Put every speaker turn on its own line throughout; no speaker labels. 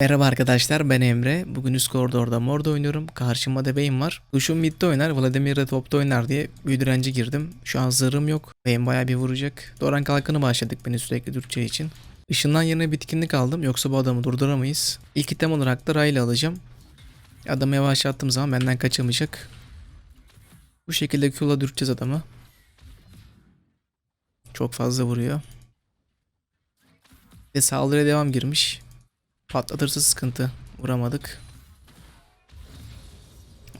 Merhaba arkadaşlar ben Emre. Bugün üst koridorda Mor'da oynuyorum. Karşımda da Vayne var. Duşum midde oynar, Vladimir de topta oynar diye büyü direnci girdim. Şu an zırhım yok. Vayne bayağı bir vuracak. Doran kalkanı başladık beni sürekli dürteceği için. Işından yerine bitkinlik aldım yoksa bu adamı durduramayız. İlk item olarak da Ray'la alacağım. Adamı yavaşlattığım zaman benden kaçamayacak. Bu şekilde Q'la dürteceğiz adamı. Çok fazla vuruyor. Ve saldırıya devam girmiş. Patlatırsa sıkıntı. Vuramadık.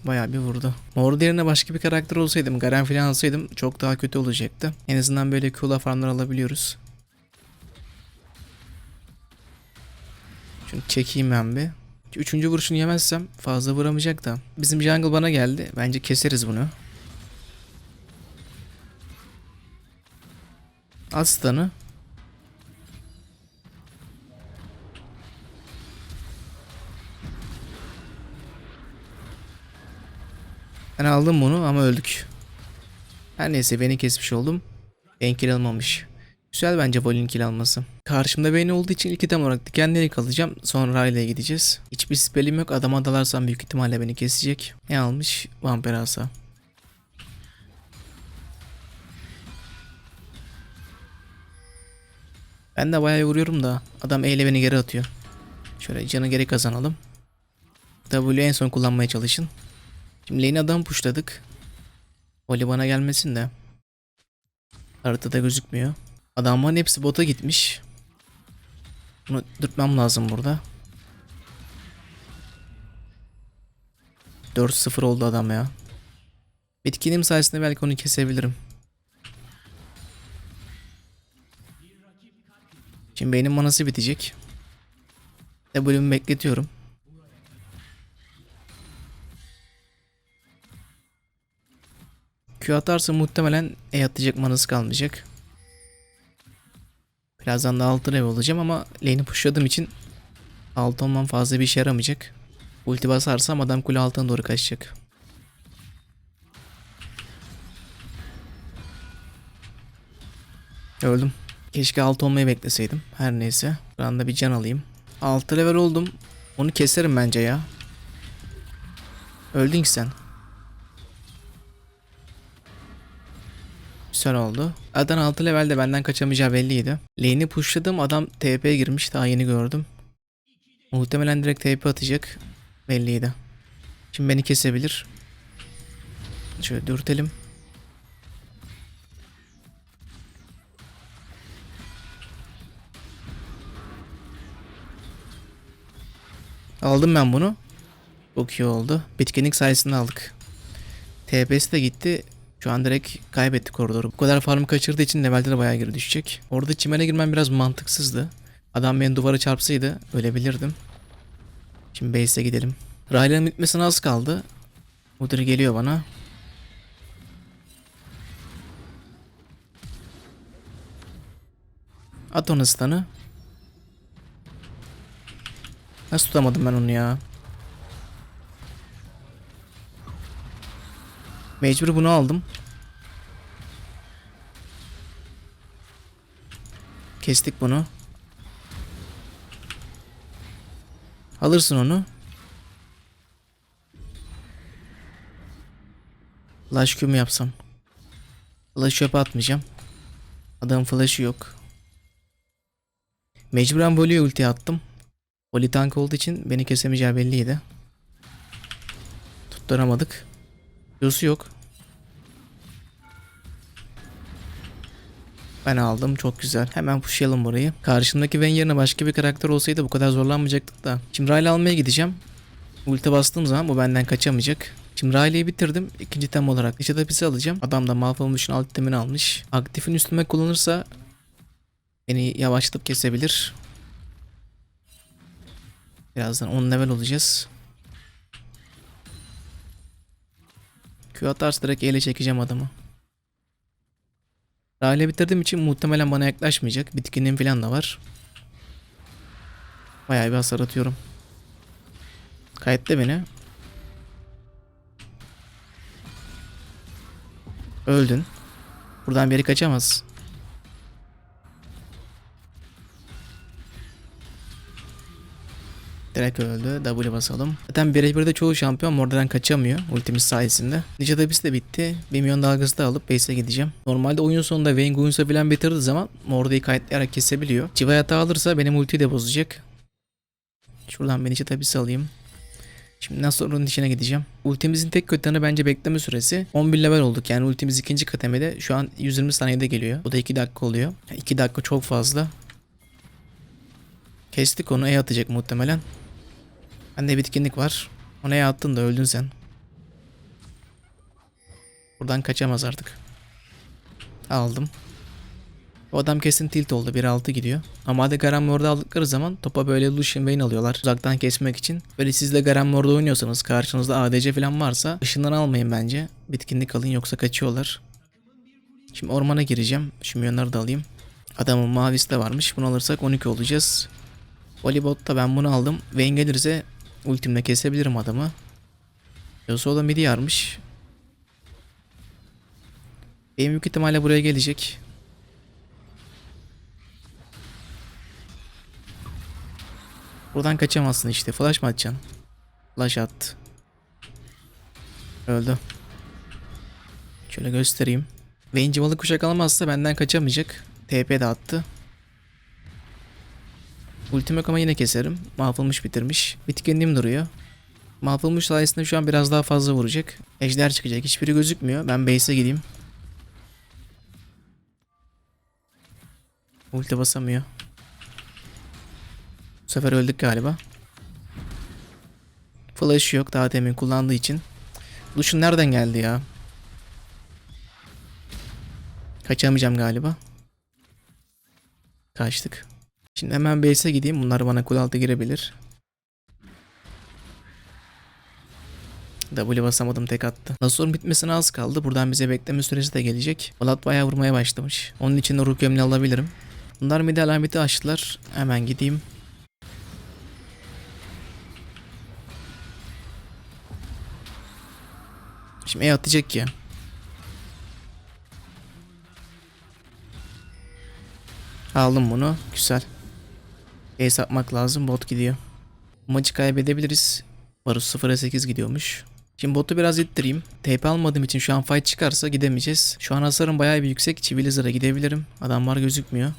Bayağı bir vurdu. Mor yerine başka bir karakter olsaydım, Garen falan alsaydım çok daha kötü olacaktı. En azından böyle Q'la farmlar alabiliyoruz. Şunu çekeyim ben bir. Üçüncü vuruşunu yemezsem fazla vuramayacak da. Bizim jungle bana geldi. Bence keseriz bunu. Aslanı. Ben aldım bunu ama öldük. Her neyse beni kesmiş oldum. Ben almamış. Güzel bence Vol'ün kill alması. Karşımda beni olduğu için ilk item olarak dikenleri kalacağım. Sonra Rayle'ye gideceğiz. Hiçbir spellim yok. Adama dalarsam büyük ihtimalle beni kesecek. Ne almış? Vampir asa. Ben de bayağı vuruyorum da adam eyle beni geri atıyor. Şöyle canı geri kazanalım. W en son kullanmaya çalışın. Şimdi lane adam pushladık. Voli bana gelmesin de. Haritada gözükmüyor. Adamların hepsi bota gitmiş. Bunu dürtmem lazım burada. 4-0 oldu adam ya. Bitkinim sayesinde belki onu kesebilirim. Şimdi benim manası bitecek. W'mi bekletiyorum. Q atarsa muhtemelen E atacak manası kalmayacak. Birazdan da altı rev olacağım ama lane'i pushladığım için altı olmam fazla bir işe yaramayacak. Ulti basarsam adam kule altına doğru kaçacak. Öldüm. Keşke altı olmayı bekleseydim. Her neyse. Bir anda bir can alayım. 6 level oldum. Onu keserim bence ya. Öldün ki sen. Güzel oldu. Adam 6 levelde benden kaçamayacağı belliydi. Lane'i pushladım adam TP'ye girmiş daha yeni gördüm. Muhtemelen direkt TP atacak. Belliydi. Şimdi beni kesebilir. Şöyle dürtelim. Aldım ben bunu. Çok iyi oldu. Bitkinlik sayesinde aldık. TP'si de gitti. Şu an direkt kaybetti koridoru. Bu kadar farm kaçırdığı için levelde de bayağı geri düşecek. Orada çimene girmem biraz mantıksızdı. Adam beni duvara çarpsaydı ölebilirdim. Şimdi base'e gidelim. Raylan'ın bitmesine az kaldı. Mudir geliyor bana. At onu stun'ı. Nasıl tutamadım ben onu ya? Mecbur bunu aldım. Kestik bunu. Alırsın onu. Flash Q yapsam? Flash çöpe atmayacağım. Adamın flash'ı yok. Mecburen Voli'ye ulti attım. Voli tank olduğu için beni kesemeyeceği belliydi. Tutturamadık. Q'su yok. Ben aldım çok güzel. Hemen pushlayalım burayı. Karşımdaki Vayne yerine başka bir karakter olsaydı bu kadar zorlanmayacaktık da. Şimdi Ryle almaya gideceğim. Ulti bastığım zaman bu benden kaçamayacak. Şimdi Riley'i bitirdim. İkinci tem olarak Nişada pisi alacağım. Adam da Malphite'ın alt temini almış. Aktifin üstüme kullanırsa beni yavaşlatıp kesebilir. Birazdan 10 level olacağız. Q atarsa direkt ele çekeceğim adamı. Rale bitirdiğim için muhtemelen bana yaklaşmayacak. Bitkinin falan da var. Bayağı bir hasar atıyorum. Kayıtta beni. Öldün. Buradan beri kaçamaz. Direkt öldü. W basalım. Zaten birebir de çoğu şampiyon Morder'dan kaçamıyor ultimiz sayesinde. Ninja Dabis de bitti. Bir milyon dalgası da alıp base'e gideceğim. Normalde oyun sonunda Vayne Guins'a falan bitirdiği zaman Morder'ı kayıtlayarak kesebiliyor. Civa yatağı alırsa benim ultiyi de bozacak. Şuradan ben Ninja Dabis alayım. Şimdi nasıl onun içine gideceğim. Ultimizin tek kötü yanı bence bekleme süresi. 11 level olduk yani ultimiz ikinci kademede şu an 120 saniyede geliyor. Bu da 2 dakika oluyor. 2 dakika çok fazla. Kestik onu E atacak muhtemelen. Bende bitkinlik var. Ona E attın da öldün sen. Buradan kaçamaz artık. Aldım. O adam kesin tilt oldu. 1-6 gidiyor. Ama hadi Garam Mord'u aldıkları zaman topa böyle Lucian Vayne alıyorlar. Uzaktan kesmek için. Böyle siz de Garam Mord'u oynuyorsanız karşınızda ADC falan varsa ışından almayın bence. Bitkinlik alın yoksa kaçıyorlar. Şimdi ormana gireceğim. Şu milyonları da alayım. Adamın mavisi de varmış. Bunu alırsak 12 olacağız. Voleybotta ben bunu aldım. Vayne gelirse ultimle kesebilirim adamı. Yasuo da midi yarmış. Benim büyük ihtimalle buraya gelecek. Buradan kaçamazsın işte. Flash mı atacaksın? Flash attı. Öldü. Şöyle göstereyim. Vayne civalı kuşak alamazsa benden kaçamayacak. TP de attı. Ultim ama yine keserim. Mahvolmuş bitirmiş. Bitkinliğim duruyor. Mahvolmuş sayesinde şu an biraz daha fazla vuracak. Ejder çıkacak. Hiçbiri gözükmüyor. Ben base'e gideyim. Ulti basamıyor. Bu sefer öldük galiba. Flash yok daha demin kullandığı için. Lucian nereden geldi ya? Kaçamayacağım galiba. Kaçtık. Şimdi hemen base'e gideyim. Bunlar bana kul girebilir. W basamadım tek attı. Nasur'un bitmesine az kaldı. Buradan bize bekleme süresi de gelecek. Vlad bayağı vurmaya başlamış. Onun için de ruh gömleği alabilirim. Bunlar midi alameti açtılar. Hemen gideyim. Şimdi E atacak ya. Aldım bunu. Güzel. Ace atmak lazım. Bot gidiyor. Maçı kaybedebiliriz. Varus 0'a 8 gidiyormuş. Şimdi botu biraz ittireyim. TP almadığım için şu an fight çıkarsa gidemeyeceğiz. Şu an hasarım bayağı bir yüksek. Civilizer'a gidebilirim. Adamlar gözükmüyor.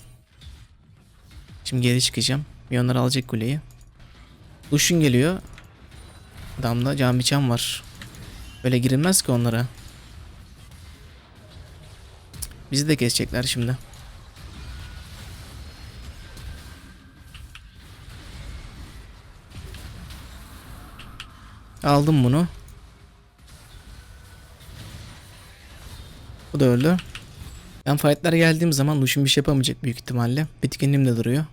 Şimdi geri çıkacağım. Milyonlar alacak kuleyi. Lucian geliyor. Adamda can biçen var. Böyle girilmez ki onlara. Bizi de kesecekler şimdi. Aldım bunu. Bu da öldü. Ben fightlara geldiğim zaman Lucian bir şey yapamayacak büyük ihtimalle. Bitkinliğim de duruyor.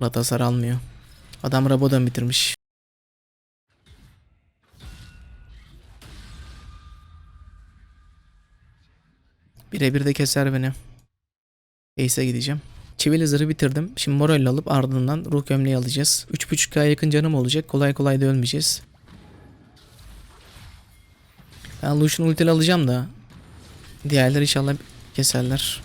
Murat hasar almıyor. Adam Rabo'dan bitirmiş. Birebir de keser beni. Ace'e gideceğim. Çivili zırhı bitirdim. Şimdi moral alıp ardından ruh gömleği alacağız. 3.5K'ya yakın canım olacak. Kolay kolay da ölmeyeceğiz. Ben Lucian ultili alacağım da. Diğerleri inşallah keserler.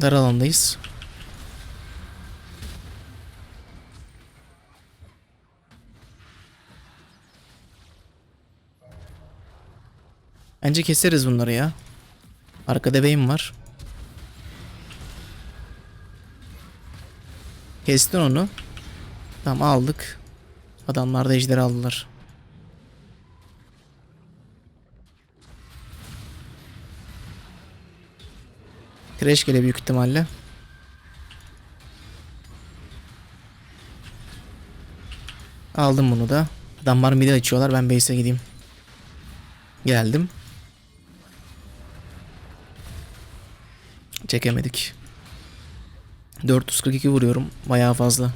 Dar alandayız. Bence keseriz bunları ya. Arkada beyim var. Kestin onu. Tamam aldık. Adamlar da ejderi aldılar. Crash gele büyük ihtimalle. Aldım bunu da. Adamlar midi açıyorlar. Ben base'e gideyim. Geldim. Çekemedik. 442 vuruyorum. Bayağı fazla.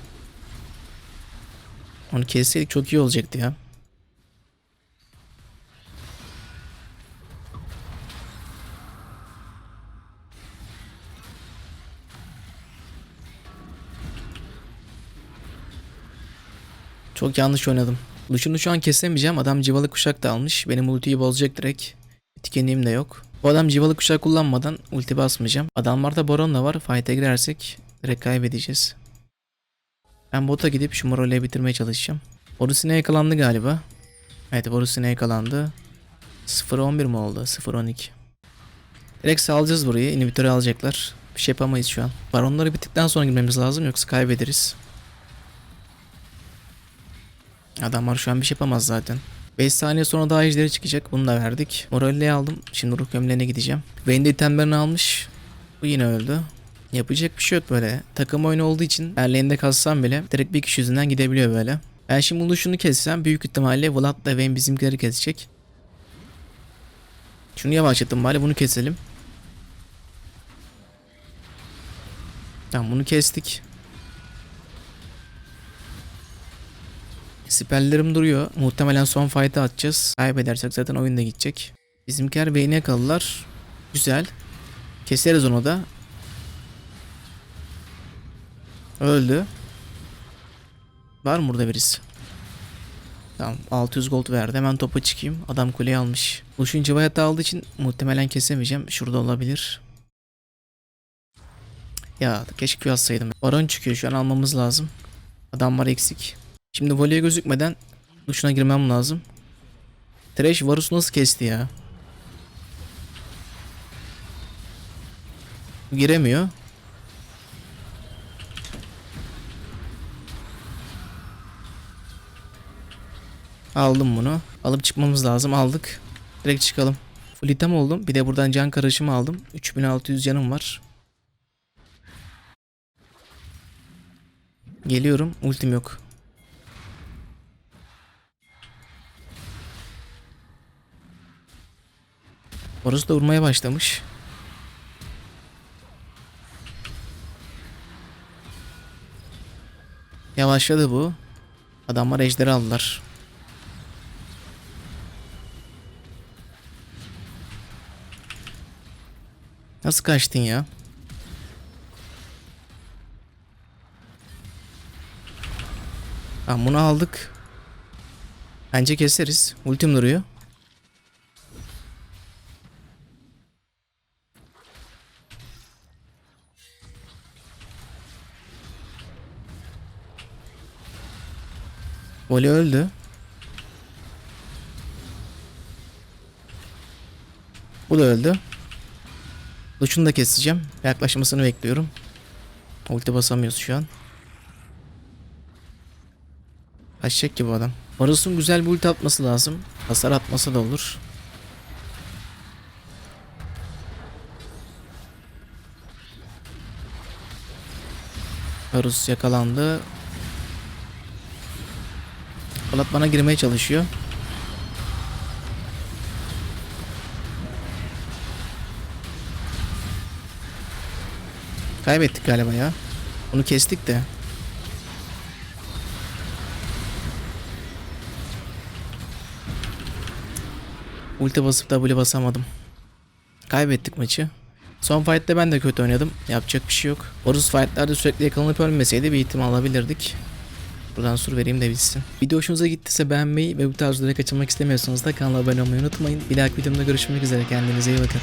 Onu kesseydik çok iyi olacaktı ya. Çok yanlış oynadım. Lucian'ı şu an kesemeyeceğim. Adam civalı kuşak da almış. Benim ultiyi bozacak direkt. Etkinliğim de yok. Bu adam civalı kuşak kullanmadan ulti basmayacağım. Adamlarda Baron da var. Fight'e girersek direkt kaybedeceğiz. Ben bota gidip şu Morale'yi bitirmeye çalışacağım. Borusine yakalandı galiba. Evet Borusine yakalandı. 0-11 mi oldu? 0-12. Direkt salacağız burayı. İnhibitörü alacaklar. Bir şey yapamayız şu an. Baronları bittikten sonra girmemiz lazım yoksa kaybederiz. Adamlar şu an bir şey yapamaz zaten. 5 saniye sonra daha ejderi çıkacak. Bunu da verdik. Moralle'yi aldım. Şimdi ruh gömleğine gideceğim. Vayne de almış. Bu yine öldü. Yapacak bir şey yok böyle. Takım oyunu olduğu için ben lane'de kalsam bile direkt bir kişi yüzünden gidebiliyor böyle. Ben şimdi bunu şunu kessem büyük ihtimalle Vlad'la Vayne bizimkileri kesecek. Şunu yavaşlattım bari bunu keselim. Tamam bunu kestik. Siperlerim duruyor. Muhtemelen son fight'ı atacağız. Kaybedersek zaten oyun da gidecek. Bizimkiler Vayne'e kalırlar. Güzel. Keseriz onu da. Öldü. Var mı burada birisi? Tamam 600 gold verdi. Hemen topa çıkayım. Adam kuleyi almış. Lucian Civayat'ı aldığı için muhtemelen kesemeyeceğim. Şurada olabilir. Ya keşke Q atsaydım. Baron çıkıyor şu an almamız lazım. Adam var eksik. Şimdi voleye gözükmeden duşuna girmem lazım. Trash Varus nasıl kesti ya? Giremiyor. Aldım bunu. Alıp çıkmamız lazım. Aldık. Direkt çıkalım. Full item oldum. Bir de buradan can karışımı aldım. 3600 canım var. Geliyorum. Ultim yok. Orası da vurmaya başlamış. Yavaşladı bu. Adamlar ejderi aldılar. Nasıl kaçtın ya? Tamam bunu aldık. Bence keseriz. Ultim duruyor. Voli öldü. Bu da öldü. Luch'unu da keseceğim. Yaklaşmasını bekliyorum. Ulti basamıyoruz şu an. Kaçacak ki bu adam. Varus'un güzel bir ulti atması lazım. Hasar atması da olur. Varus yakalandı. Polat bana girmeye çalışıyor. Kaybettik galiba ya. Bunu kestik de. Ulti basıp W basamadım. Kaybettik maçı. Son fight'te ben de kötü oynadım. Yapacak bir şey yok. Horus fight'larda sürekli yakalanıp ölmeseydi bir ihtimal alabilirdik. Buradan sur vereyim de bitsin. Video hoşunuza gittiyse beğenmeyi ve bu tarz videoları kaçırmak istemiyorsanız da kanala abone olmayı unutmayın. Bir dahaki videomda görüşmek üzere. Kendinize iyi bakın.